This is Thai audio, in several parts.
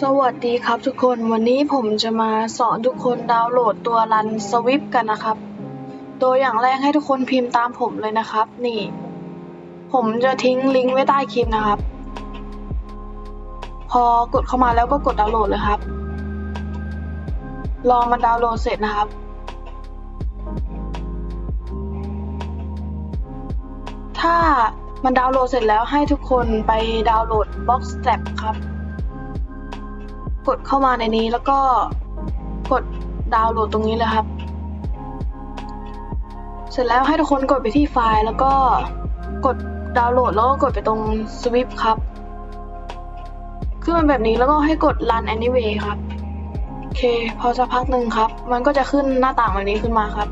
สวัสดีครับทุกคนวันนี้ผมจะมาสอนทุกคนดาวน์โหลดตัวรันสวิปกันนะครับโดยอย่างแรกให้ทุกคนพิมพ์ตามผมเลยนะครับ นี่ ผมจะทิ้งลิงก์ไว้ใต้คลิปนะครับ พอกดเข้ามาแล้วก็กดดาวน์โหลดเลยครับ รอมันดาวน์โหลดเสร็จนะครับ ถ้ามันดาวน์โหลดเสร็จแล้วให้ทุกคนไปดาวน์โหลด Boxstrap ครับ กดเข้ามาในนี้แล้วก็กดดาวน์โหลดตรงนี้เลยครับ เสร็จแล้วให้ทุกคนกดไปที่ไฟล์แล้วก็กดดาวน์โหลดแล้วก็กดไปตรง Swift ครับขึ้นมาแบบนี้แล้วก็ให้กด Run Anyway ครับโอเค พอสักพักหนึ่งครับ มันก็จะขึ้นหน้าต่างแบบนี้ขึ้นมาครับ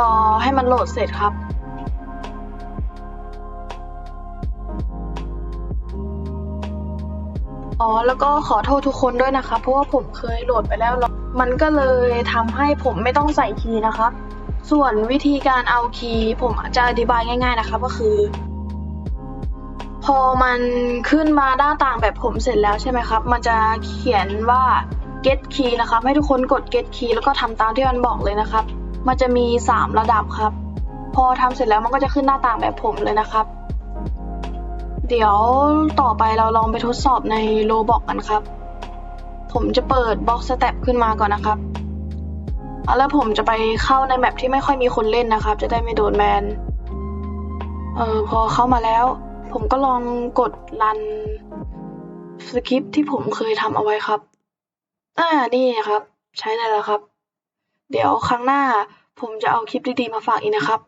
รอให้มันโหลดเสร็จครับ อ๋อแล้วก็ขอโทษทุกคนด้วยนะคะ เพราะว่าผมเคยโหลดไปแล้ว มันก็เลยทำให้ผมไม่ต้องใส่คีย์นะครับ ส่วนวิธีการเอาคีย์ผมจะอธิบายง่ายๆนะครับก็คือ พอมันขึ้นมาด้านต่างแบบผมเสร็จแล้วใช่ไหมครับ มันจะเขียนว่า get key นะครับ ให้ทุกคนกด get key แล้วก็ทำตามที่มันบอกเลยนะครับ มันจะมี 3 ระดับครับ พอทำเสร็จแล้วมันก็จะขึ้นหน้าต่างแบบผมเลยนะครับ เดี๋ยวต่อไปเราลองไปทดสอบในโลบอกกันครับ ผมจะเปิด Box Step ขึ้นมาก่อนนะครับอะแล้วผมจะไปเข้าในแมปที่ไม่ค่อยมีคนเล่นนะครับ จะได้ไม่โดนแบนเออพอเข้ามาแล้ว ผมก็ลองกดรันสคริปที่ผมเคยทำเอาไว้ครับ อ่า นี่ครับ ใช้ได้แล้วครับ เดี๋ยวครั้งหน้าผมจะเอาคลิปดีๆมาฝากอีกนะครับ